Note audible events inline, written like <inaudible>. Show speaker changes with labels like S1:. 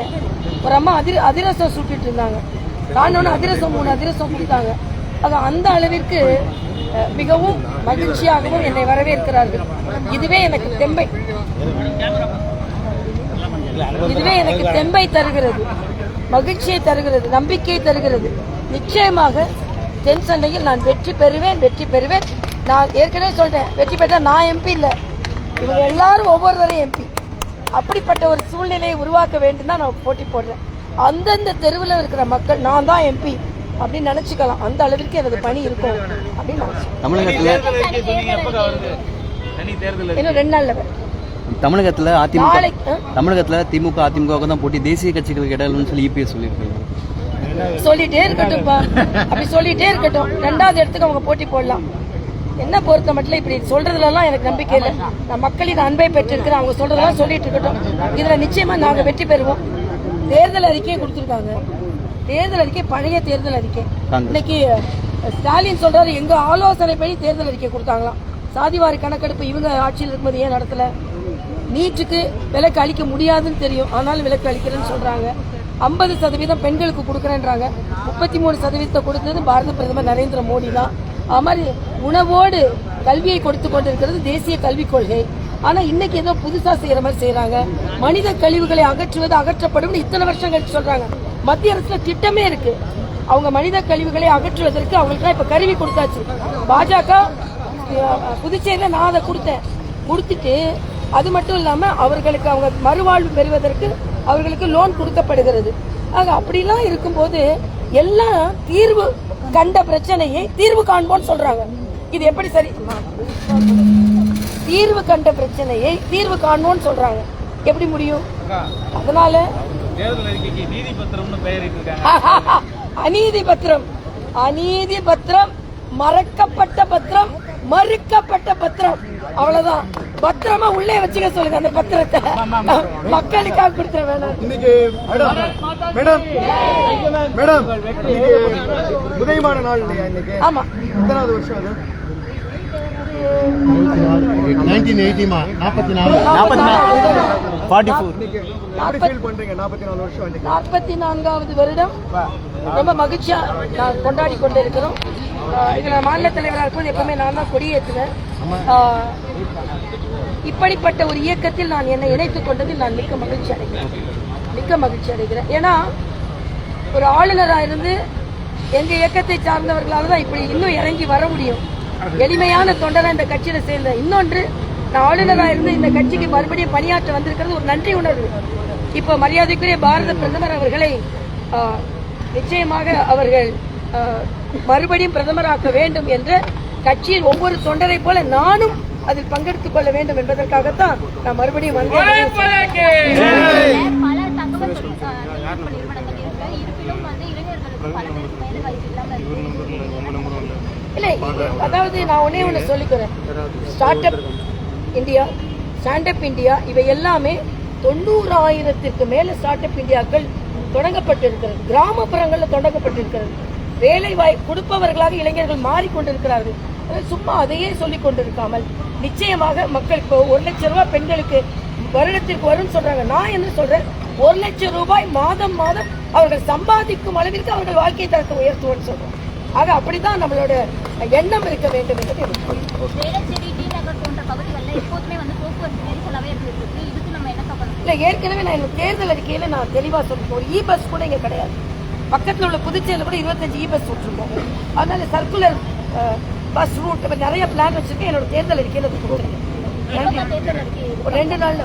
S1: சாப்பிட்டேன் ஒரு அம்மா அதிர அதிரசம் சுட்டுட்டு இருந்தாங்க. காணோன்னு அதிரசம் மூணு அதிரசம் கொடுத்தாங்க. அது அந்த அளவிற்கு மிகவும் மகிழ்ச்சியாகவும் என்னை வரவேற்கிறார்கள். இதுவே எனக்கு தெம்பை. இதுவே எனக்கு தெம்பை தருகிறது. மகிழ்ச்சியை தருகிறது நம்பிக்கையை தருகிறது. நிச்சயமாக தென் சென்னையில் நான் வெற்றி பெறுவேன் வெற்றி பெறுவேன். நான் ஏற்கனவே சொல்றேன் வெற்றி பெற்றா நான் எம்பி இல்லை. இவங்க எல்லாரும் ஒவ்வொருவரையும் எம்பி. அப்படிப்பட்ட ஒரு சூழ்நிலையை உருவாக்க வேண்டும் தான் நான் போட்டி போடுறேன். அந்தந்த தெருவில் இருக்கிற மக்கள் நான் தான் எம்பி அப்படின்னு நினைச்சுக்கலாம். அந்த அளவிற்கு எனது பணி இருக்கும் அப்படின்னு இன்னும் ரெண்டு நாள்ல.
S2: தமிழகத்துல அதிமுக? தமிழகத்துல திமுக அதிமுக தான் போட்டி. தேசிய கட்சிகளுக்கு இடையிலன்னு சொல்லி இபிஎஸ் சொல்லியிருக்காங்க.
S1: சொல்லிட்டே இருக்கட்டும்ப்பா அப்படி சொல்லிட்டே இருக்கட்டும். ரெண்டாவது இடத்துக்கு அவங்க போட்டி போடலாம். என்ன பொறுத்த மட்டும் இப்படி சொல்றதுலலாம் எனக்கு நம்பிக்கை இல்லை. நான் மக்களின் அன்பை பெற்றிருக்கிறேன். அவங்க சொல்றதெல்லாம் சொல்லிட்டு இருக்கட்டும் இதுல நிச்சயமா நாங்க வெற்றி பெறுவோம். தேர்தல் அறிக்கையை கொடுத்துருக்காங்க. தேர்தல் அறிக்கை பழைய தேர்தல் அறிக்கை. இன்னைக்கு ஸ்டாலின் சொல்றாரு எங்க ஆலோசனைப்படி தேர்தல் அறிக்கை கொடுத்தாங்களாம். சாதிவாரி கணக்கெடுப்பு இவங்க ஆட்சியில் இருக்கும்போது ஏன் நடத்தல? நீட்டுக்கு விலக்கு அளிக்க முடியாதுன்னு தெரியும். ஆனாலும் விலக்கு அளிக்கிறேன்னு சொல்றாங்க. ஐம்பது சதவீதம் பெண்களுக்கு கொடுக்குறேன்றாங்க. முப்பத்தி மூணு சதவீதத்தை கொடுத்தது பாரத பிரதமர் நரேந்திர மோடி தான். மாதிரி உணவோடு கல்வியை கொடுத்து கொண்டிருக்கிறது தேசிய கல்விக் கொள்கை. ஆனா இன்னைக்கு ஏதோ புதுசா செய்யற மாதிரி செய்யறாங்க மனித கழிவுகளை அகற்றுவது அகற்றப்படும் இத்தனை வருஷம் கழிச்சு சொல்றாங்க. மத்திய அரசுல திட்டமே இருக்கு. அவங்க மனித கழிவுகளை அகற்றுவதற்கு அவங்களுக்கு இப்ப கருவி கொடுத்தாச்சு. பாஜக புதுச்சேரியில நான் அதை கொடுத்தேன். கொடுத்துட்டு அது மட்டும் இல்லாம அவர்களுக்கு அவங்க மறுவாழ்வு பெறுவதற்கு அவர்களுக்கு லோன் கொடுக்கப்படுகிறது. ஆக அப்படிலாம் இருக்கும்போது எல்லாம் தீர்வு கண்ட பிரச்சனையை தீர்வு காண்போம்னு சொல்றாங்க. இது எப்படி சரி? தீர்வு கண்ட பிரச்சனையை தீர்வு காண்போம்னு சொல்றாங்க. எப்படி முடியும்? அதனால <laughs> அநீதி பத்திரம். அநீதி பத்திரம் மறக்கப்பட்ட பத்திரம் மறுக்கப்பட்ட பத்திரம். அவ்வளவுதான். பத்திரமா உள்ளே வச்சுக்க சொல்லுங்க அந்த பத்திரத்தை. மக்களுக்காக கொடுத்துற வேணாம்
S3: இன்னைக்கு மேடம் மேடம் உதயமான நாள் இல்லையா இன்னைக்கு?
S1: ஆமா.
S3: எத்தனாவது வருஷம் அது?
S4: நாற்பத்தி
S1: நான்காவது வருடம். ரொம்ப மகிழ்ச்சியா நான் கொண்டாடி கொண்டு இருக்கிறோம் இதுல மாநில தலைவராக இருக்கும்போது எப்பவுமே நான் தான் கொடியேற்றுவேன். இப்படிப்பட்ட ஒரு இயக்கத்தில் நான் என்னை இணைத்துக் கொண்டதில் நான் மிக்க மகிழ்ச்சி அடைகிறேன். மிக்க மகிழ்ச்சி அடைகிறேன். ஏன்னா ஒரு ஆளுநராக இருந்து எங்க இயக்கத்தை சார்ந்தவர்களால தான் இப்படி இன்னும் இறங்கி வர முடியும். எளிமையான தொண்டரை இந்த கட்சியில சேர்ந்த இன்னொன்று நான் ஆளுநராக இருந்து இந்த கட்சிக்கு மறுபடியும் பணியாற்ற வந்திருக்கிறது ஒரு நன்றி உணர்வு. இப்போ மரியாதைக்குரிய பாரத பிரதமர் அவர்களை நிச்சயமாக அவர்கள் மறுபடியும் பிரதமராக்க வேண்டும் என்ற கட்சியின் ஒவ்வொரு தொண்டரை போல நானும் அதில் பங்கெடுத்துக் கொள்ள வேண்டும் என்பதற்காகத்தான் நான் மறுபடியும் வந்தேன் இல்லை அதாவது நான் ஒன்னே ஒன்று சொல்லிக்கிறேன். Start up India stand up India இவை எல்லாமே தொண்ணூறாயிரத்திற்கு மேல ஸ்டார்ட் அப் இந்தியாக்கள் தொடங்கப்பட்டிருக்கிறது. கிராமப்புறங்களில் தொடங்கப்பட்டிருக்கிறது. வேலை வாய் கொடுப்பவர்களாக இளைஞர்கள் மாறிக்கொண்டிருக்கிறார்கள். சும்மா அதையே சொல்லிக் கொண்டிருக்காமல் நிச்சயமாக மக்கள் இப்போ ஒரு லட்சம் ரூபாய் பெண்களுக்கு வருடத்திற்கு வரும்னு சொல்றாங்க. நான் என்ன சொல்றேன்? ஒரு லட்சம் ரூபாய் மாதம் மாதம் அவர்கள் சம்பாதிக்கும் அளவிற்கு அவர்கள் வாழ்க்கை தரத்தை உயர்த்துவோம்னு சொல்றோம். ஆக அப்படிதான் நம்மளோட எண்ணம் இருக்க வேண்டும் என்பது இல்ல ஏற்கனவே நான் தேர்தல் அறிக்கையில நான் தெளிவா சொல்லிருக்கேன் ஒரு இ பஸ் கூட இங்க கிடையாது. பக்கத்துல உள்ள புதுச்சேரியில கூட இருபத்தஞ்சு இ பஸ் விட்டுருக்கோம் அதனால சர்க்குலர் பஸ் ரூட் நிறைய பிளான் வச்சிருக்கேன். என்னோட தேர்தல் அறிக்கையில அது ஒரு ரெண்டு நாள்ல